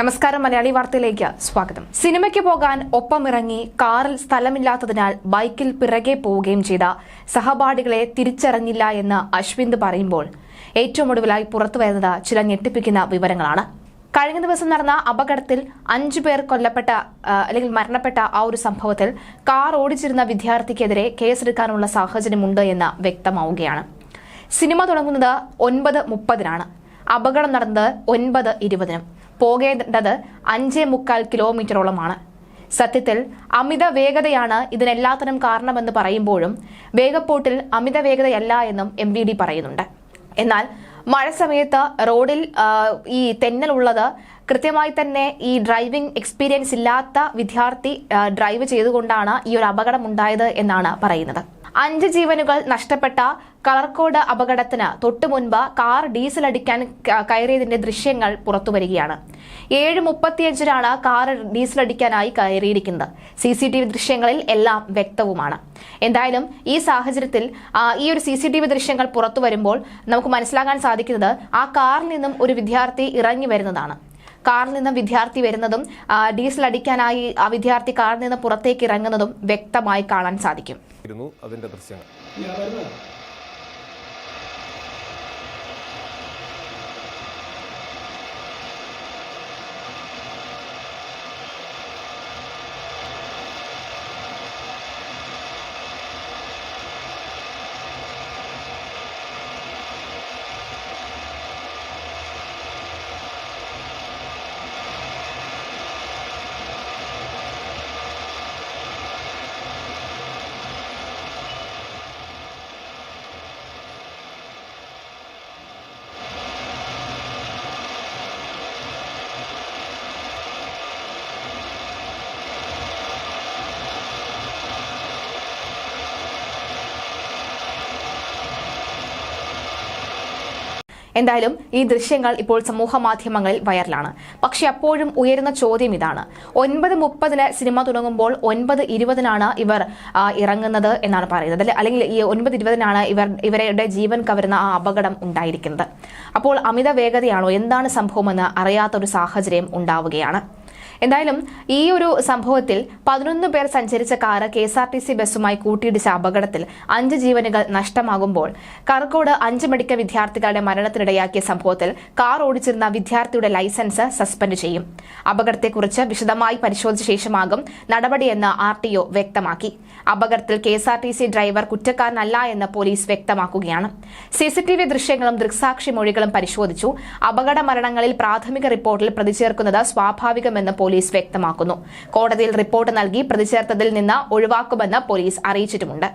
നമസ്കാരം മലയാളി വാർത്തയിലേക്ക് സ്വാഗതം. സിനിമയ്ക്ക് പോകാൻ ഒപ്പമിറങ്ങി കാറിൽ സ്ഥലമില്ലാത്തതിനാൽ ബൈക്കിൽ പിറകെ പോവുകയും ചെയ്ത സഹപാഠികളെ തിരിച്ചറിഞ്ഞില്ല എന്ന് അശ്വിന്ത് പറയുമ്പോൾ ഏറ്റവും ഒടുവിലായി പുറത്തുവരുന്നത് ചില ഞെട്ടിപ്പിക്കുന്ന വിവരങ്ങളാണ്. കഴിഞ്ഞ ദിവസം നടന്ന അപകടത്തിൽ അഞ്ചു പേർ കൊല്ലപ്പെട്ട അല്ലെങ്കിൽ മരണപ്പെട്ട ആ ഒരു സംഭവത്തിൽ കാർ ഓടിച്ചിരുന്ന വിദ്യാർത്ഥിക്കെതിരെ കേസെടുക്കാനുള്ള സാഹചര്യമുണ്ട് എന്ന് വ്യക്തമാവുകയാണ്. സിനിമ തുടങ്ങുന്നത് ഒൻപത് മുപ്പതിനാണ്. അപകടം നടന്നത് ഒൻപത് ഇരുപതിനും. പോകേണ്ടത് അഞ്ചേ മുക്കാൽ കിലോമീറ്ററോളമാണ്. സത്യത്തിൽ അമിത വേഗതയാണ് ഇതിനെല്ലാത്തിനും കാരണമെന്ന് പറയുമ്പോഴും വേഗപ്പോട്ടിൽ അമിത വേഗതയല്ല എന്നും എം വി ഡി പറയുന്നുണ്ട്. എന്നാൽ മഴ സമയത്ത് റോഡിൽ ഈ തെന്നലുള്ളത് കൃത്യമായി തന്നെ ഈ ഡ്രൈവിംഗ് എക്സ്പീരിയൻസ് ഇല്ലാത്ത വിദ്യാർത്ഥി ഡ്രൈവ് ചെയ്തുകൊണ്ടാണ് ഈ ഒരു അപകടം ഉണ്ടായത് എന്നാണ് പറയുന്നത്. അഞ്ച് ജീവനുകൾ നഷ്ടപ്പെട്ട കളർക്കോട് അപകടത്തിന് തൊട്ടു മുൻപ് കാർ ഡീസൽ അടിക്കാൻ കയറിയതിന്റെ ദൃശ്യങ്ങൾ പുറത്തു വരികയാണ്. ഏഴ് മുപ്പത്തിയഞ്ചിനാണ് കാർ ഡീസൽ അടിക്കാനായി കയറിയിരിക്കുന്നത്. സി സി ടി വി ദൃശ്യങ്ങളിൽ എല്ലാം വ്യക്തവുമാണ്. എന്തായാലും ഈ സാഹചര്യത്തിൽ ഈ ഒരു സി സി ടി വി ദൃശ്യങ്ങൾ പുറത്തു വരുമ്പോൾ നമുക്ക് മനസ്സിലാക്കാൻ സാധിക്കുന്നത് ആ കാറിൽ നിന്നും ഒരു വിദ്യാർത്ഥി ഇറങ്ങി വരുന്നതാണ്. കാറിൽ നിന്ന് വിദ്യാർത്ഥി വരുന്നതും ഡീസൽ അടിക്കാനായി ആ വിദ്യാർത്ഥി കാറിൽ നിന്ന് പുറത്തേക്ക് ഇറങ്ങുന്നതും വ്യക്തമായി കാണാൻ സാധിക്കും. ഇരുന്നു അതിന്റെ ദൃശ്യങ്ങൾ. എന്തായാലും ഈ ദൃശ്യങ്ങൾ ഇപ്പോൾ സമൂഹ മാധ്യമങ്ങളിൽ വൈറലാണ്. പക്ഷെ അപ്പോഴും ഉയരുന്ന ചോദ്യം ഇതാണ്. ഒൻപത് മുപ്പതിന് സിനിമ തുടങ്ങുമ്പോൾ ഒൻപത് ഇരുപതിനാണ് ഇവർ ഇറങ്ങുന്നത് എന്നാണ് പറയുന്നത് അല്ലെ- അല്ലെങ്കിൽ ഈ ഒൻപത് ഇരുപതിനാണ് ഇവർ ഇവരുടെ ജീവൻ കവരുന്ന ആ അപകടം ഉണ്ടായിരിക്കുന്നത്. അപ്പോൾ അമിത വേഗതയാണോ? എന്താണ് സംഭവമെന്ന് അറിയാത്ത ഒരു സാഹചര്യം ഉണ്ടാവുകയാണ്. എന്തായാലും ഈ ഒരു സംഭവത്തിൽ പതിനൊന്ന് പേർ സഞ്ചരിച്ച car K S R T C ബസ്സുമായി കൂട്ടിയിടിച്ച അപകടത്തിൽ അഞ്ച് ജീവനുകൾ നഷ്ടമാകുമ്പോൾ കറക്കോട് അഞ്ച് മെഡിക്കൽ വിദ്യാർത്ഥികളുടെ മരണത്തിനിടയാക്കിയ സംഭവത്തിൽ കാർ ഓടിച്ചിരുന്ന വിദ്യാർത്ഥിയുടെ ലൈസൻസ് സസ്പെൻഡ് ചെയ്യും. അപകടത്തെക്കുറിച്ച് വിശദമായി പരിശോധിച്ച ശേഷമാകും നടപടിയെന്ന് ആർ ടി ഒ വ്യക്തമാക്കി. അപകടത്തിൽ K S R T C driver കുറ്റക്കാരനല്ല എന്ന് പോലീസ് വ്യക്തമാക്കുകയാണ്. സിസിടിവി ദൃശ്യങ്ങളും ദൃക്സാക്ഷി മൊഴികളും പരിശോധിച്ചു. അപകട മരണങ്ങളിൽ പ്രാഥമിക റിപ്പോർട്ടിൽ പ്രതിചേർക്കുന്നത് സ്വാഭാവികമെന്ന് പോലീസ് വ്യക്തമാക്കുന്നു. കോടതിയിൽ റിപ്പോർട്ട് നൽകി പ്രതിചേർത്തതിൽ നിന്ന് ഒഴിവാക്കുമെന്ന് police അറിയിച്ചിട്ടുമുണ്ട്.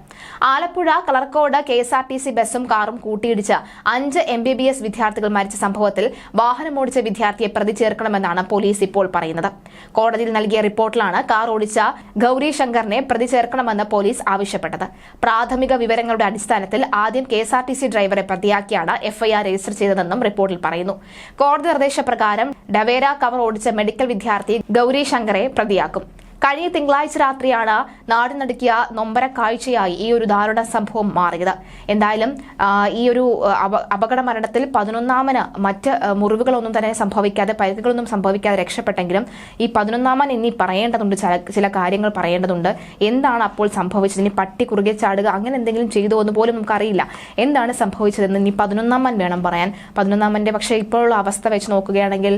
Alappuzha Kalarcode K S R T C ബസ്സും കാറും കൂട്ടിയിടിച്ച് അഞ്ച് എം ബി ബി എസ് വിദ്യാർത്ഥികൾ മരിച്ച സംഭവത്തിൽ വാഹനമോടിച്ച വിദ്യാർത്ഥിയെ പ്രതിചേർക്കണമെന്നാണ് പോലീസ് ഇപ്പോൾ പറയുന്നത്. കോടതിയിൽ നൽകിയ റിപ്പോർട്ടിലാണ് കാർ ഓടിച്ച ഗൌരി ശങ്കറിനെ പ്രതി ചേർക്കണമെന്ന് പോലീസ് ആവശ്യപ്പെട്ടത്. പ്രാഥമിക വിവരങ്ങളുടെ അടിസ്ഥാനത്തിൽ ആദ്യം K S R T C ഡ്രൈവറെ പ്രതിയാക്കിയാണ് എഫ്ഐആർ രജിസ്റ്റർ ചെയ്തതെന്നും റിപ്പോർട്ടിൽ പറയുന്നു. കോടതി നിർദ്ദേശപ്രകാരം ഡവേര കവർ ഓടിച്ച മെഡിക്കൽ വിദ്യാർത്ഥി ഗൌരി ശങ്കറെ പ്രതിയാക്കും കഴിഞ്ഞ തിങ്കളാഴ്ച രാത്രിയാണ് നാടിനടുക്കിയ നൊമ്പര കാഴ്ചയായി ഈ ഒരു ദാരുണ സംഭവം മാറിയത്. എന്തായാലും ഈ ഒരു അപകട മരണത്തിൽ പതിനൊന്നാമന് മറ്റ് മുറിവുകളൊന്നും തന്നെ സംഭവിക്കാതെ പരിക്കുകളൊന്നും സംഭവിക്കാതെ രക്ഷപ്പെട്ടെങ്കിലും ഈ പതിനൊന്നാമൻ ഇനി പറയേണ്ടതുണ്ട് ചില കാര്യങ്ങൾ പറയേണ്ടതുണ്ട്. എന്താണ് അപ്പോൾ സംഭവിച്ചത്? ഇനി പട്ടി കുറുകെ ചാടുക അങ്ങനെ എന്തെങ്കിലും ചെയ്തു എന്ന് പോലും നമുക്കറിയില്ല. എന്താണ് സംഭവിച്ചതെന്ന് ഇനി പതിനൊന്നാമൻ വേണം പറയാൻ. പതിനൊന്നാമന്റെ പക്ഷേ ഇപ്പോഴുള്ള അവസ്ഥ വെച്ച് നോക്കുകയാണെങ്കിൽ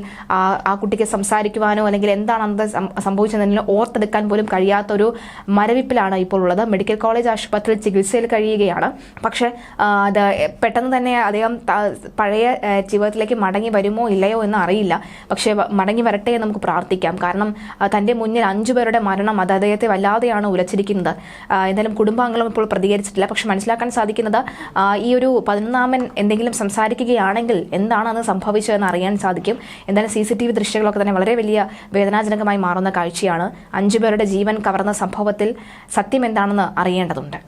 ആ കുട്ടിക്ക് സംസാരിക്കുവാനോ അല്ലെങ്കിൽ എന്താണ് അന്ന് സംഭവിച്ചതെന്ന് സംഭവിച്ചതെന്ന് ഓർത്തെടുക്കാൻ പോലും കഴിയാത്തൊരു മരവിപ്പിലാണ് ഇപ്പോൾ ഉള്ളത്. മെഡിക്കൽ കോളേജ് ആശുപത്രിയിൽ ചികിത്സയിൽ കഴിയുകയാണ്. പക്ഷേ അത് പെട്ടെന്ന് തന്നെ അദ്ദേഹം പഴയ ജീവിതത്തിലേക്ക് മടങ്ങി വരുമോ ഇല്ലയോ എന്ന് അറിയില്ല. പക്ഷേ മടങ്ങി വരട്ടെ എന്ന് നമുക്ക് പ്രാർത്ഥിക്കാം. കാരണം തന്റെ മുന്നിൽ അഞ്ചു പേരുടെ മരണം അത് അദ്ദേഹത്തെ വല്ലാതെയാണ് ഉലച്ചിരിക്കുന്നത്. എന്തായാലും കുടുംബാംഗങ്ങളും ഇപ്പോൾ പ്രതികരിച്ചിട്ടില്ല. പക്ഷെ മനസ്സിലാക്കാൻ സാധിക്കുന്നത് ഈ ഒരു പതിനൊന്നാമൻ എന്തെങ്കിലും സംസാരിക്കുകയാണെങ്കിൽ എന്താണ് അന്ന് സംഭവിച്ചതെന്ന് അറിയാൻ സാധിക്കും. എന്തായാലും സി സി ടി വി ദൃശ്യങ്ങളൊക്കെ തന്നെ വളരെ വലിയ വേദനാജനകമായി മാറുന്ന കാഴ്ചയാണ്. അഞ്ചു പേരുടെ ജീവൻ കവർന്ന സംഭവത്തിൽ സത്യമെന്താണെന്ന് അറിയേണ്ടതുണ്ട്